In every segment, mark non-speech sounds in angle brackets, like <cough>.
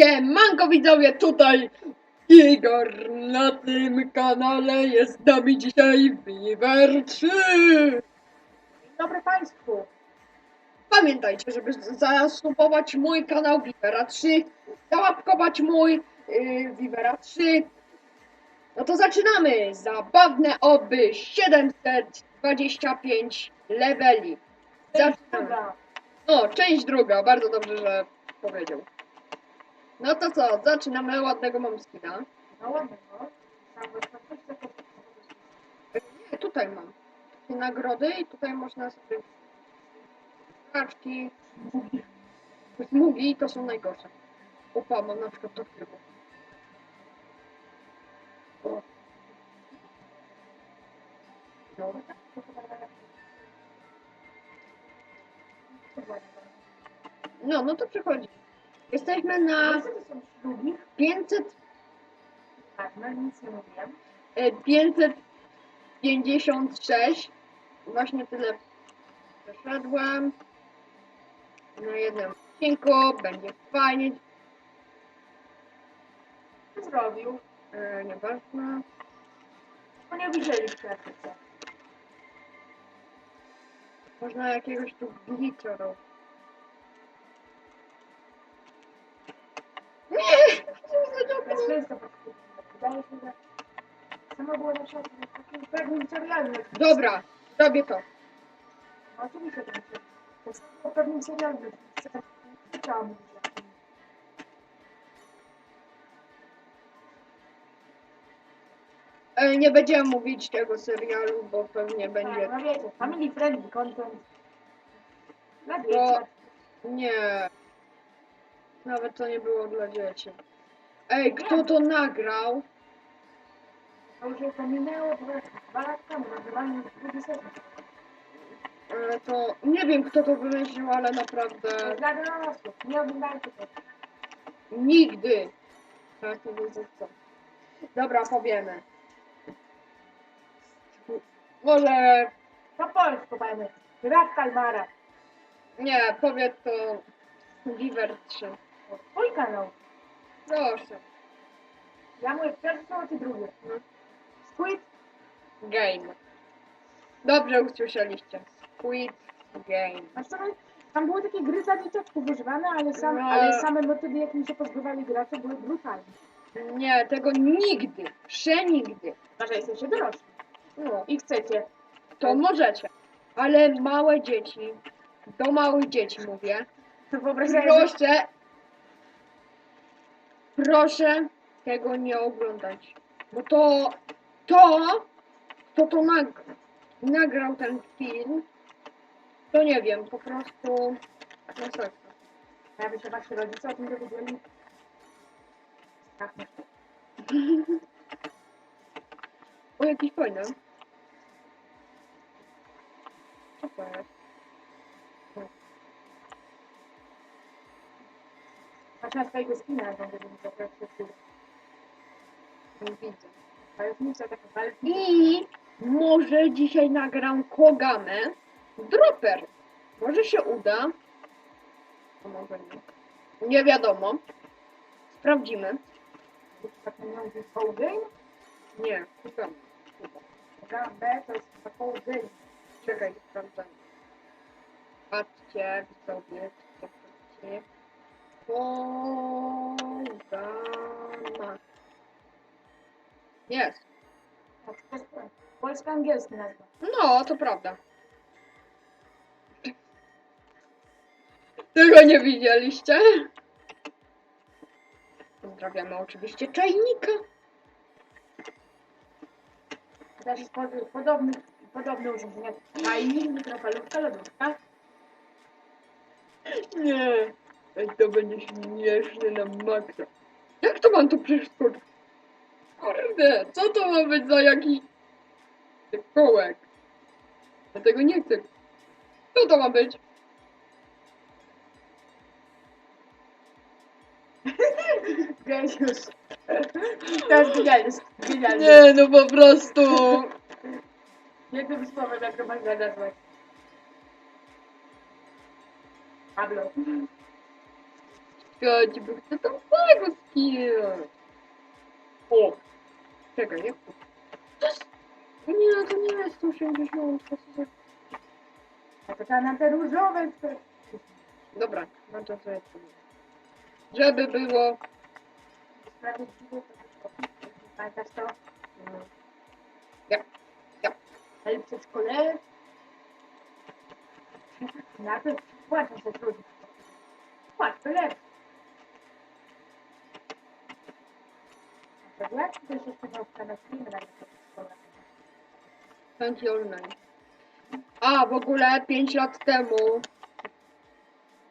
Siemanko widzowie, tutaj Igor na tym kanale jest z nami dzisiaj Viver 3 Dzień dobry Państwu. Pamiętajcie, żeby zasubować mój kanał Vivera 3 załapkować mój yy, Vivera 3 No to zaczynamy! Zabawne oby 725 leveli Zaczynamy. Dobra. O, część druga, bardzo dobrze, że powiedział No to co, zaczynamy, ładnego mam skina No takiego- Nie, tutaj mam. Takie nagrody i tutaj można sobie kaczki, smugi to są najgorsze. Opa, mam na przykład to. O. No. no, no to przechodzi. Jesteśmy na No, co to są ślubi? 500, Tak, no nic nie mówiłem. e, 556. Właśnie tyle przeszedłem. Na jednym odcinku będzie fajnie. Co zrobił? E, nieważne. No nie widzieliście. Można jakiegoś tu glitcha robić. Nie! To jest często podkreślone. Wydaje się, że samo było na przykład takim pewnym serialem. Dobra, robię to. No oczywiście to się. To jest było pewnym serialem. Chciałam mówić o tym. E, nie będziemy mówić tego serialu, bo pewnie będzie. Tak, no wiecie, family friendly content. Dla Bo- dzieci. Nie. Nawet to nie było dla dzieci. Ej, kto to nagrał? To już to minęło dwa, dwa lata temu, nagrywałem drugi sezon. E, to nie wiem kto to wymyślił, ale To naprawdę jest dla dorosłych, nie oglądajcie tego. nigdy. Tak, to wiedzę co. Dobra, powiemy. Może Po polsku powiem. Gra w kalmara. nie, powiedz to Giver 3. To twój kanał. Proszę. Ja mówię pierwszy, a ty drugi. No. Squid Game. Dobrze usłyszeliście. Squid Game. A co tam- tam były takie gry dla dzieciaczków używane, ale, sam, No. ale same motywy, jakimi się pozbywali gracze, były brutalne. Nie, tego nigdy. Przenigdy. Chyba, że jesteście dorośli No, i chcecie. to możecie. Ale małe dzieci, do małych dzieci mówię, To wyobraź sobie, że proszę, proszę tego nie oglądać. Bo to, to, kto to nag, nagrał ten film, to nie wiem, po prostu masakra. jakby się wasi rodzice o tym dowiedzieli. <laughs> O, jakiś fajny. Co to jest? Patrz na swojego skina, jak on będzie mi zabrać się widzę. I może dzisiaj nagram Kogamę Dropper. Może się uda. Może nie. Nie wiadomo. Sprawdzimy. Tak nie miał być Paul Game? Nie. Gra B to jest Game. Czekaj, sprawdzam. Patrzcie, sobie, patrzcie. Kogama. Jest. Tak, to jest Polsko-angielski nazwa. No, to prawda. Tego nie widzieliście? Pozdrawiamy oczywiście czajnika. Też jest pod- podobny, podobne urządzenie czajnik, mikrofalówka, lodówka. Nie. To będzie śmieszne na maksa. Jak to mam tu przeskoczyć? Kurde, co to ma być za jakiś kołek? Ja tego nie chcę. Co to ma być? <laughs> Geniusz. To jest. Genialny. Nie, no po prostu. Jak to można nazwać. Pablo. uzyskać, bo chcę tam tego. O! Czekaj, jak to? Jest... Nie, to nie jest 180, to jest... Na te różowe. Dobra, no to sobie spróbuję. Żeby było... Sprawiedliwe to tylko. Pamiętasz to? No. Ja, ja. Ale w przedszkole... Najpierw płaczą się trudno. Płacz, to lepsze. Jak to się jeszcze na filmy na przedszkole? Chęci online. A, w ogóle 5 lat temu.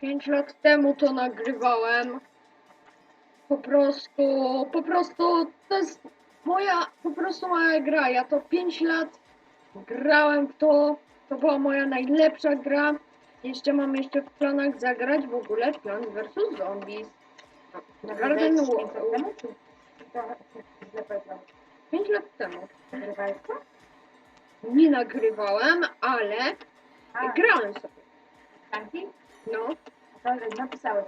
5 lat temu to nagrywałem. Po prostu, po prostu to jest moja, po prostu moja gra. Ja to 5 lat grałem w to. To była moja najlepsza gra. Jeszcze mam jeszcze w planach zagrać w ogóle Plan vs Zombies. Garden Nagrywałeś Pięć lat temu, czy- czy to źle powiedziałem? 5 lat temu. Nagrywałeś to? Nie nagrywałem, ale A, grałem sobie. Franki? No. To napisałeś.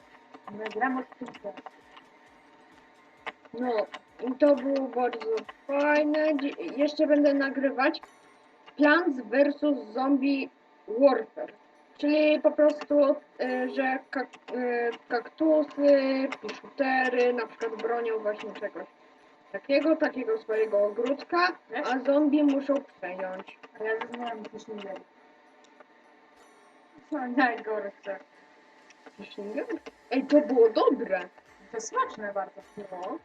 Gram od pięciu lat. No, i to było bardzo fajne. Dzi- Jeszcze będę nagrywać Plants vs. Zombie Warfare. Czyli po prostu, y, że kak y, kaktusy, piszutery na przykład bronią właśnie czegoś takiego, takiego swojego ogródka, a zombie muszą przejąć. A ja zrozumiałam Kishinger. No najgorsze. Fishinger? Ej, to było dobre. To smaczne bardzo. No.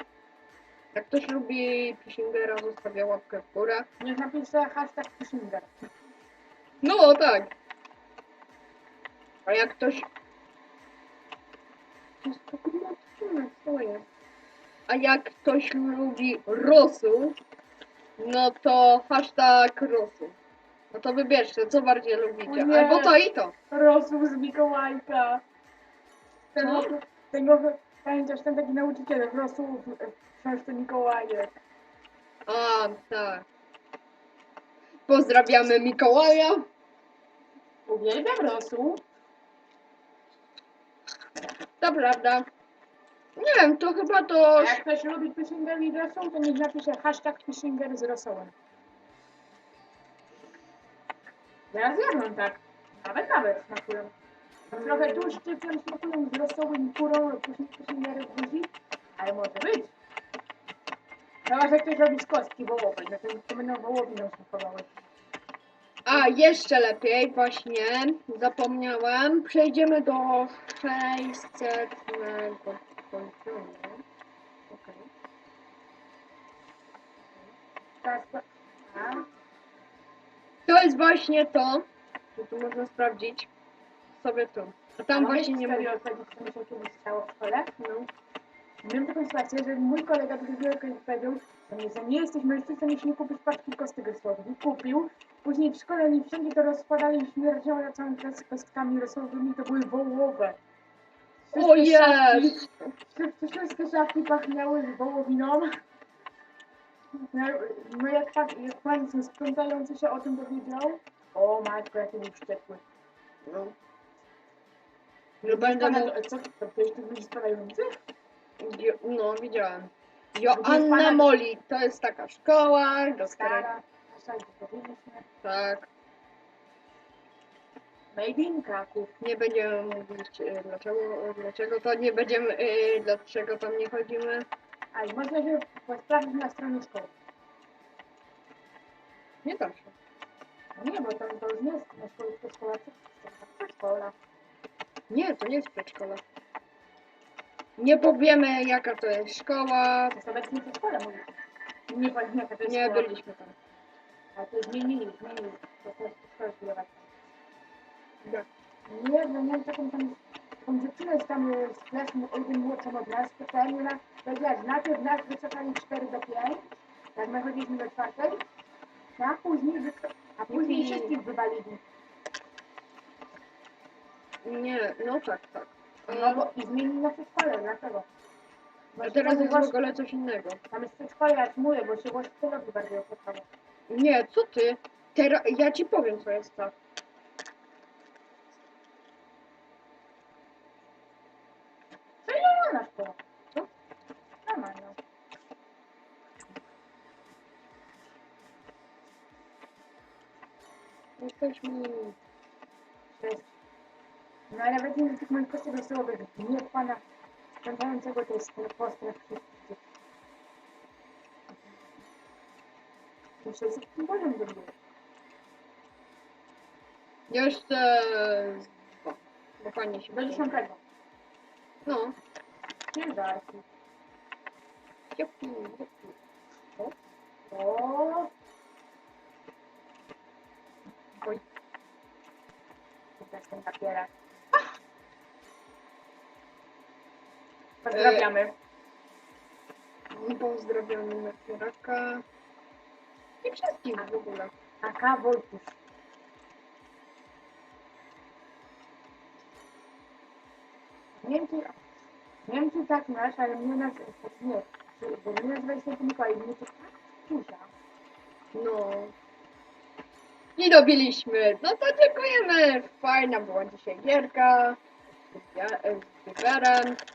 Jak ktoś lubi Fishingera, zostawia łapkę w górę. Niech napisze hashtag Kishinger. No tak. A jak ktoś. To jest tak mocne, co jest? A jak ktoś lubi rosół, no to hashtag rosół. No to wybierzcie, co bardziej lubicie. O nie. Albo to i to. Rosół z Mikołajka. Tego, Co? tego, pamiętasz, ten taki nauczyciel rosół w w książce Mikołajek. A, tak. Pozdrawiamy Mikołaja. Uwielbiam rosół. To prawda. Nie wiem, to chyba to. Jak ktoś lubi Kishinger i rosół, to niech napisze hashtag Kishinger z rosołem. Ja zjadłem tak. Nawet nawet smakują. Trochę tłuszczykiem smakują z rosołem, kurą, później Kishingery buzi, ale może być. Chyba, że ktoś robi z kostki wołowej, no to, to będą wołowiną smakowały. A, jeszcze lepiej, właśnie, zapomniałem. Przejdziemy do 600 poziomu. A, To jest właśnie to, co tu można sprawdzić sobie tu. A tam właśnie nie ma. opowiedzieć, co mi się kiedyś stało w szkole? No. Miałem taką sytuację, że mój kolega drugiego powiedział, że nie, nie jesteś mężczyzną, jeśli nie kupisz paczki kostek rysowych. I kupił. Później w szkole oni wszędzie to rozkładali i śmierdziało na całą klasę kostkami rysowymi, to były wołowe. O Wszystkie szafki- jest! Wszystkie, wszystkie szafki pachniały wołowiną. No, no jak, tak, jak pan sprzątający się o tym dowiedział, o matko, jaki był wściekły. No. No będę Pana, co, to ktoś tu spadających? Jo- No, widziałem. Joanna Moli, to jest taka szkoła, do której. Stara. Tak. Made in Kraków. Nie będziemy mówić e, dlaczego, dlaczego to nie będziemy, e, dlaczego tam nie chodzimy. A i można się sprawdzić na stronie szkoły. Nie da się. No nie, bo tam to już nie jest na szkole, to szkoła, to szkoła. Nie, to nie jest przedszkola. Nie powiemy jaka to jest szkoła. Obecnie w szkole mówię. Nie powiem jaka to jest Nie szkoła. byliśmy tam. Ale to zmienili, zmienili. To jest szkoła zbudować. Tak. Nie, no miałem taką tam, taką dziewczynę z tam e, z klasy o jeden młodszą od nas, specjalnie na, powiedziała, że najpierw nas wycofali 4 do 5, jak my chodziliśmy do czwartej, no, a później, wyco- a później wszystkich wywalili. Nie, no tak, tak. No bo i zmieni na przedszkole, dlaczego? Bo A teraz jest w właśnie- ogóle coś innego. Tam jest przedszkole, ja ci mówię, bo się właśnie robi bardziej opłacalne. Nie, co ty? Teraz ja ci powiem co jest tak. To ile ona nas było? Co? Normalna. Jesteśmy Cześć. No ale nawet nie tych moich kostek wesołych nie pana spędzającego to jest postrach wszystkich. Muszę z tym poziom zrobić. Jeszcze dwa. Bo fajnie się Do będzie. dziesiątego. No. Ciężarki. Jupi, jupi. O. Oj. Teraz ten papierak. Pozdrawiamy. Pozdrawiamy Merkuraka. I wszystkich w ogóle. Aka Wojtuś. Nie wiem, czy, nie wiem, czy tak masz, ale mnie nas, nie, bo mnie nazywa się Mikołaj, mnie to tak. No. I dobiliśmy. No to dziękujemy. Fajna była dzisiaj gierka. Z ja- z Riverem. No